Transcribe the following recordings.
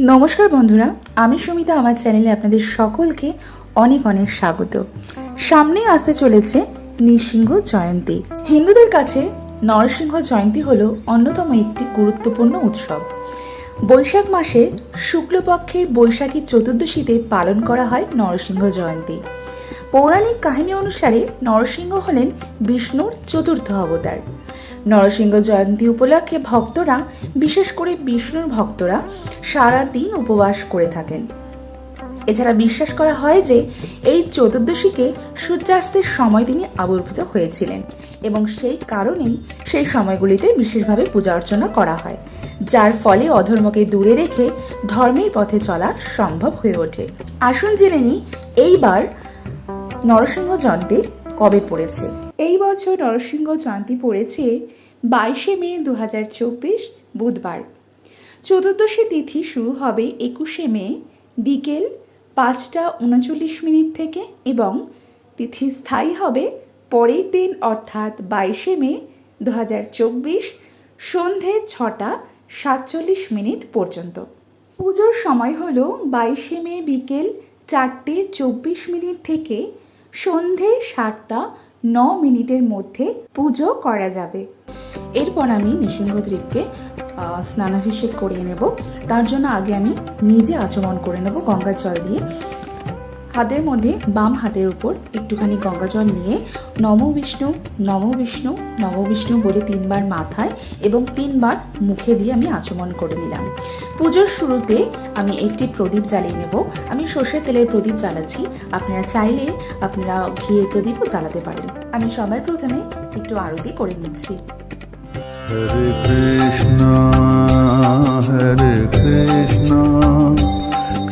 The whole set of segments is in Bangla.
নমস্কার বন্ধুরা, আমি সুমিতা, আমার চ্যানেলে আপনাদের সকলকে অনেক অনেক স্বাগত। সামনে আসতে চলেছে নৃসিংহ জয়ন্তী। হিন্দুদের কাছে নরসিংহ জয়ন্তী হল অন্যতম একটি গুরুত্বপূর্ণ উৎসব। বৈশাখ মাসে শুক্লপক্ষের বৈশাখী চতুর্দশীতে পালন করা হয় নরসিংহ জয়ন্তী। পৌরাণিক কাহিনী অনুসারে নরসিংহ হলেন বিষ্ণুর চতুর্থ অবতার। নরসিংহ জয়ন্তী উপলক্ষে ভক্তরা, বিশেষ করে বিষ্ণুর ভক্তরা সারা দিন উপবাস করে থাকেন। এছাড়া বিশ্বাস করা হয় যে, এই চতুর্দশীকে সূর্যাস্তের সময় তিনি আবির্ভূত হয়েছিলেন এবং সেই কারণেই সেই সময়গুলিতে বিশেষভাবে পূজা অর্চনা করা হয়, যার ফলে অধর্মকে দূরে রেখে ধর্মের পথে চলা সম্ভব হয়ে ওঠে। আসুন জেনে নিই, এইবার নরসিংহ জয়ন্তী কবে পড়েছে? এই বছর নরসিংহ জয়ন্তী পড়েছে বাইশে মে দু হাজার চব্বিশ বুধবার। চতুর্দশী তিথি শুরু হবে একুশে মে বিকেল পাঁচটা উনচল্লিশ মিনিট থেকে এবং তিথি স্থায়ী হবে পরের দিন অর্থাৎ বাইশে মে দু সন্ধে ছটা সাতচল্লিশ মিনিট পর্যন্ত। পুজোর সময় হলো বাইশে মে বিকেল চারটে চব্বিশ মিনিট থেকে সন্ধে সাতটা ন মিনিটের মধ্যে পুজো করা যাবে। এরপর আমি নৃসিংহদ্বীপকে আহ, স্নানাভিষেক করিয়ে নেব। তার জন্য আগে আমি নিজে আচমন করে নেব গঙ্গার জল দিয়ে। হাতের মধ্যে বাম হাতের উপর একটুখানি গঙ্গা জল নিয়ে নম বিষ্ণু নম বিষ্ণু নম বিষ্ণু বলে তিনবার মাথায় এবং তিনবার মুখে দিয়ে আমি আচমন করে নিলাম। পুজোর শুরুতে আমি একটি প্রদীপ জ্বালিয়ে নেব। আমি সর্ষের তেলের প্রদীপ জ্বালাচ্ছি। আপনারা চাইলে আপনারা ঘিয়ের প্রদীপও জ্বালাতে পারেন। আমি সবার প্রথমে একটু আরতি করে নিচ্ছি।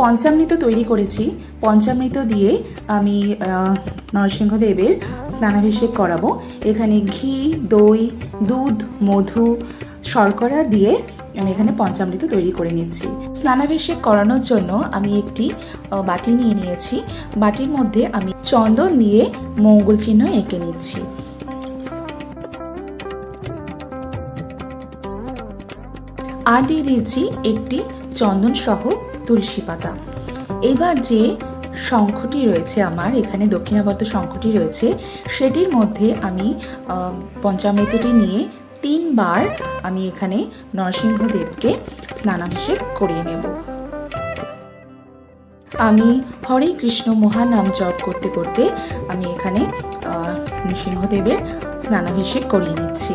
পঞ্চামৃত তৈরি করেছি। পঞ্চামৃত দিয়ে আমি নরসিংহদেবের স্নানাভিষেক করাবো। এখানে ঘি, দই, দুধ, মধু, শর্করা দিয়ে আমি এখানে পঞ্চামৃত তৈরি করে নিচ্ছি স্নানাভিষেক করানোর জন্য আমি একটি বাটি নিয়ে নিয়েছি। বাটির মধ্যে আমি চন্দন নিয়ে মঙ্গল চিহ্ন এঁকে নিচ্ছি। আর দিয়ে দিয়েছি একটি চন্দন সহ তুলসী পাতা। এবার যে শঙ্খটি রয়েছে আমার, এখানে দক্ষিণাবর্ত শঙ্খটি রয়েছে, সেটির মধ্যে আমি পঞ্চামৃতটি নিয়ে তিনবার আমি এখানে নরসিংহদেবকে স্নানাভিষেক করিয়ে নেব। আমি হরে কৃষ্ণ মহানাম জপ করতে করতে আমি এখানে নৃসিংহদেবের স্নানাভিষেক করিয়ে নিচ্ছি।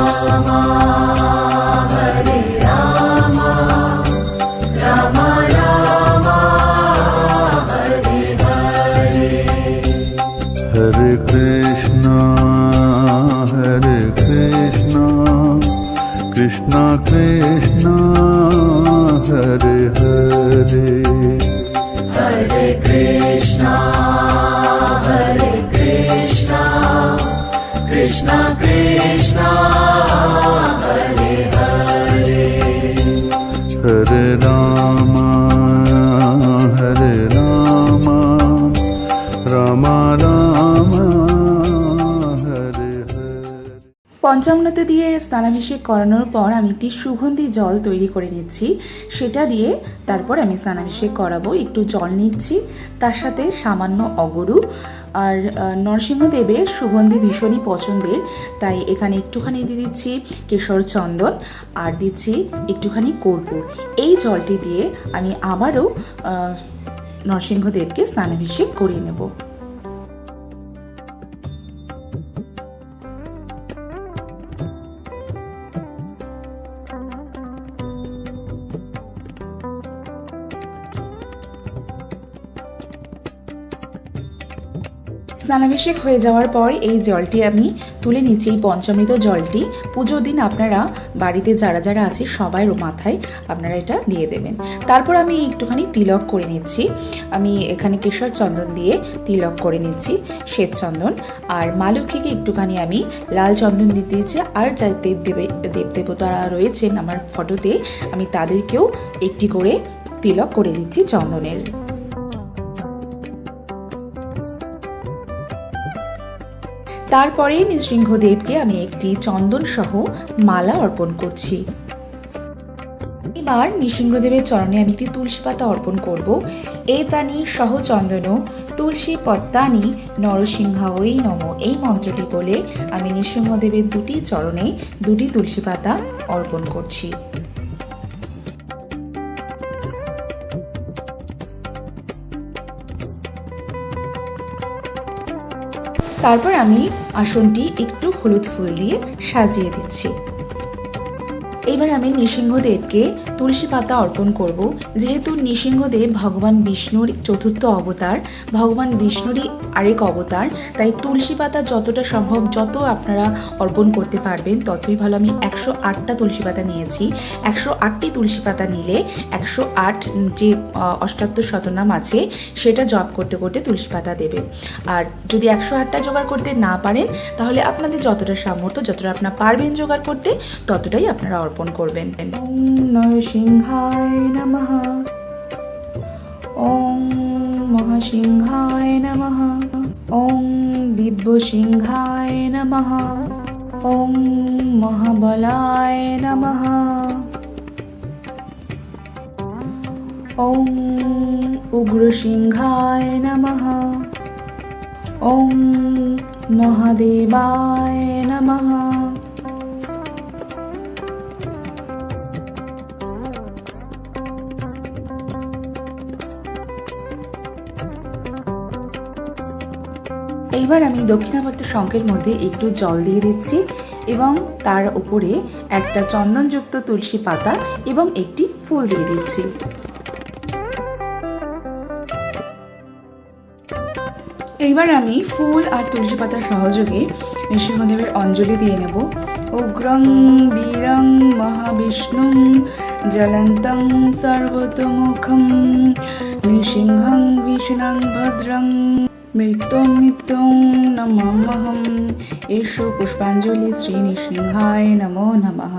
Hare Hare. পঞ্চামৃত দিয়ে স্নানাভিষেক করানোর পর আমি একটি সুগন্ধি জল তৈরি করে নিচ্ছি সেটা দিয়ে তারপর আমি স্নানাভিষেক করাবো, একটু জল নিচ্ছি, তার সাথে সামান্য অগরু, আর নরসিংহদেবের সুগন্ধি ভীষণই পছন্দের, তাই এখানে একটুখানি দিয়ে দিচ্ছি কেশর চন্দন, আর দিচ্ছি একটুখানি কর্পূর। এই জলটি দিয়ে আমি আবারও নরসিংহদেবকে স্নানাভিষেক করিয়ে নেব। স্নানাভিষেক হয়ে যাওয়ার পর এই জলটি আমি তুলে নিচ্ছি, এই পঞ্চমৃত জলটি। পুজোর দিন আপনারা বাড়িতে যারা যারা আছে সবাই মাথায় আপনারা এটা দিয়ে দেবেন। তারপর আমি একটুখানি তিলক করে নিচ্ছি। আমি এখানে কেশর চন্দন দিয়ে তিলক করে নিচ্ছি, শ্বেত চন্দন। আর মা লক্ষ্মীকে একটুখানি আমি লাল চন্দন দিতে দিয়েছি। আর যা দেব দেবে, দেব দেবতারা রয়েছেন আমার ফটোতে আমি তাদেরকেও একটি করে তিলক করে দিচ্ছি চন্দনের। তারপরে নৃসিংহদেবকে আমি একটি চন্দন সহ মালা অর্পণ করছি। এবার নৃসিংহদেবের চরণে আমি একটি তুলসী পাতা অর্পণ করব। এ তানি সহ চন্দন তুলসী পত্তানি নরসিংহাওই নম এই মন্ত্রটি বলে আমি নৃসিংহদেবের দুটি চরণে দুটি তুলসী পাতা অর্পণ করছি। তারপর আমি আসনটি একটু হলুদ ফুল দিয়ে সাজিয়ে দিচ্ছি। এবার আমি নৃসিংহদেবকে তুলসী পাতা অর্পণ করব। যেহেতু নৃসিংহদেব ভগবান বিষ্ণুর চতুর্থ অবতার, ভগবান বিষ্ণুরই আরেক অবতার, তাই তুলসী পাতা যতটা সম্ভব যত আপনারা অর্পণ করতে পারবেন, ততই ভালো। আমি একশো আটটা তুলসী পাতা নিয়েছি। একশো আটটি তুলসী পাতা নিলে একশো আট যে অষ্টাত্তর শতনাম আছে, সেটা জপ করতে করতে তুলসী পাতা দেবেন আর যদি একশো আটটা জোগাড় করতে না পারেন, তাহলে আপনাদের যতটা সামর্থ্য, যতটা আপনারা পারবেন জোগাড় করতে, ততটাই আপনারা অর্পণ করবেন। ওম নরসিংহায় নমঃ। ওম মহাসিংহায় নমঃ। ওম দিব্যসিংহায় নমঃ। ওম মহাবলায় নমঃ। ওম উগ্রসিংহায় নমঃ। ওম মহাদেবায় নমঃ। এইবার আমি দক্ষিণাবর্ত শঙ্কের মধ্যে একটু জল দিয়ে দিচ্ছি এবং তার উপরে একটা চন্দনযুক্ত তুলসী পাতা এবং একটি ফুল দিয়ে দিচ্ছি। এইবার আমি ফুল আর তুলসী পাতার সহযোগে নৃসিংহদেবের অঞ্জলি দিয়ে নেব। উগ্রং, বীরং, মহাবিষ্ণু, জ্বলন্তং সর্বতমুখম নৃসিংহং, বিষ্ণং, ভদ্রং। মৃত্যুং মৃত্যুং নমামহম এসো পুষ্পাঞ্জলি শ্রী নৃসিংহায় নমো নমঃ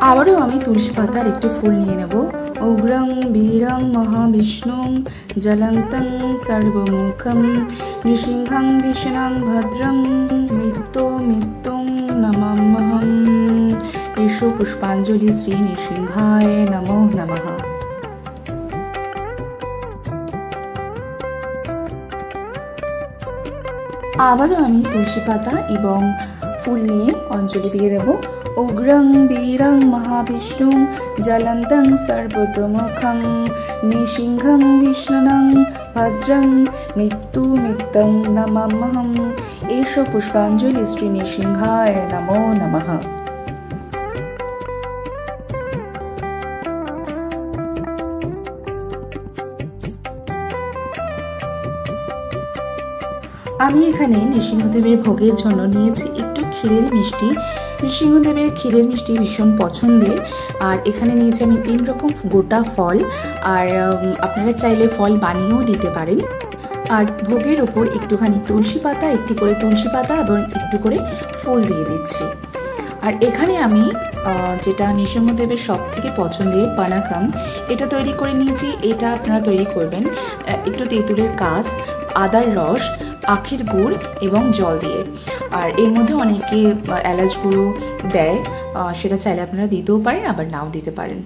আবারও আমি তুলসী পাতার একটু ফুল নিয়ে নেব। উগ্রং, বীরং, মহাবিষ্ণুং জলন্তং সর্বমুখম, নৃসিংহং বিষ্ণং ভদ্রং, মৃত্যু মৃত্যুং নমামহম। এসো পুষ্পাঞ্জলি শ্রী নৃসিংহায় নমো নমঃ। আবারও আমি তুলসী পাতা এবং ফুল নিয়ে অঞ্জলি দিয়ে দেব। উগ্রং বীরং মহাবিষ্ণু জলন্তং সর্বতমুখং নৃসিংহং বিষ্ণুনং ভদ্রং মৃত্যু মৃত্যং নমামহম এসব পুষ্পাঞ্জলি শ্রী নৃসিংহায় নমো নমঃ। আমি এখানে নৃসিংহদেবের ভোগের জন্য নিয়েছি একটু ক্ষীরের মিষ্টি। নৃসিংহদেবের ক্ষীরের মিষ্টি ভীষণ পছন্দের। আর এখানে নিয়েছি আমি তিন রকম গোটা ফল। আর আপনারা চাইলে ফল বানিয়েও দিতে পারেন। আর ভোগের ওপর একটুখানি তুলসী পাতা, একটি করে তুলসী পাতা এবং একটু করে ফুল দিয়ে দিচ্ছি। আর এখানে আমি যেটা নৃসিংহদেবের সব থেকে পছন্দের পানাকাম, এটা তৈরি করে নিয়েছি। এটা আপনারা তৈরি করবেন। একটু তেঁতুলের কাঠ আদার রস আখের গুড় এবং জল দিয়ে। আর এর মধ্যে অনেকে এলাচ গুঁড়ো দেয় সেটা চাইলে আপনারা দিতেও পারেন, আবার নাও দিতে পারেন।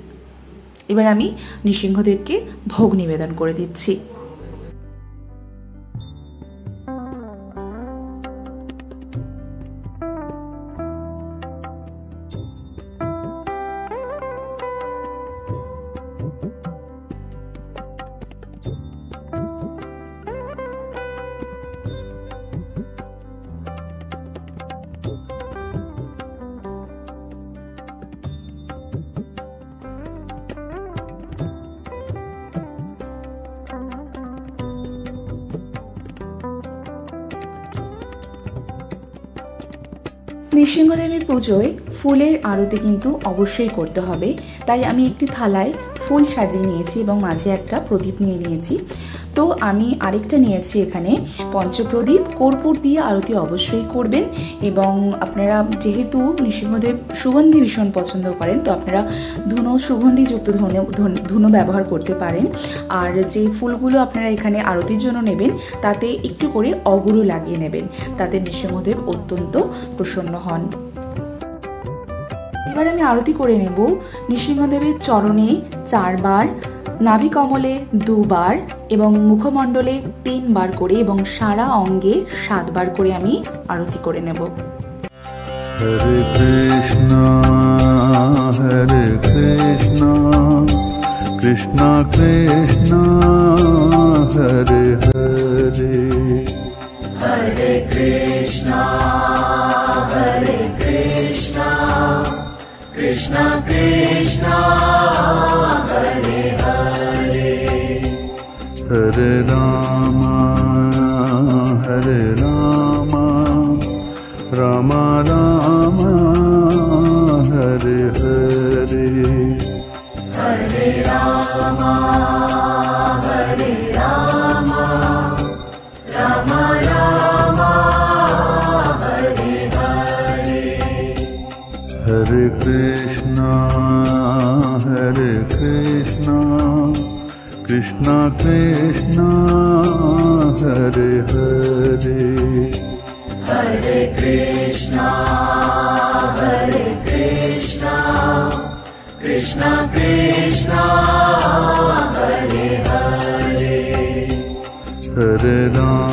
এবার আমি নৃসিংহদেবকে ভোগ নিবেদন করে দিচ্ছি। নৃসিংহদেবের পুজোয় ফুলের আরতি কিন্তু অবশ্যই করতে হবে। তাই আমি একটি থালায় ফুল সাজিয়ে নিয়েছি এবং মাঝে একটা প্রদীপ নিয়ে নিয়েছি। তো আমি আরেকটা নিয়েছি এখানে। পঞ্চপ্রদীপ, কর্পূর দিয়ে আরতি অবশ্যই করবেন এবং আপনারা যেহেতু নৃসিংহদেব সুগন্ধি ভীষণ পছন্দ করেন, তো আপনারা ধুনো সুগন্ধিযুক্ত ধনে, ধন- ব্যবহার করতে পারেন। আর যে ফুলগুলো আপনারা এখানে আরতির জন্য নেবেন, তাতে একটু করে অগুরু লাগিয়ে নেবেন, তাতে নৃসিংহদেব অত্যন্ত প্রসন্ন হন। এবার আমি আরতি করে নেব। নৃসিংহদেবের চরণে চারবার নাভি কমলে দুবার এবং মুখমণ্ডলে তিনবার করে এবং সারা অঙ্গে সাতবার করে আমি আরতি করে নেব। হরে কৃষ্ণ হরে কৃষ্ণ কৃষ্ণ কৃষ্ণ কৃষ্ণ। कृष्ण कृष्ण हरे राम।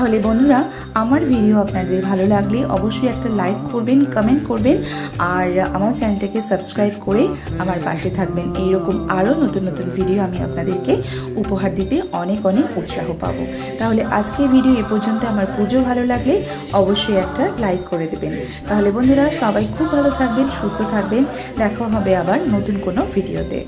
তাহলে বন্ধুরা, আমার ভিডিও আপনাদের ভালো লাগলে অবশ্যই একটা লাইক করবেন কমেন্ট করবেন, আর আমার চ্যানেলটাকে সাবস্ক্রাইব করে আমার পাশে থাকবেন। এইরকম আরও নতুন নতুন ভিডিও আমি আপনাদেরকে উপহার দিতে অনেক অনেক উৎসাহ পাবো। তাহলে আজকের ভিডিও এ পর্যন্ত আমার পুজো ভালো লাগলে অবশ্যই একটা লাইক করে দেবেন। তাহলে বন্ধুরা, সবাই খুব ভালো থাকবেন, সুস্থ থাকবেন। দেখা হবে আবার নতুন কোনো ভিডিওতে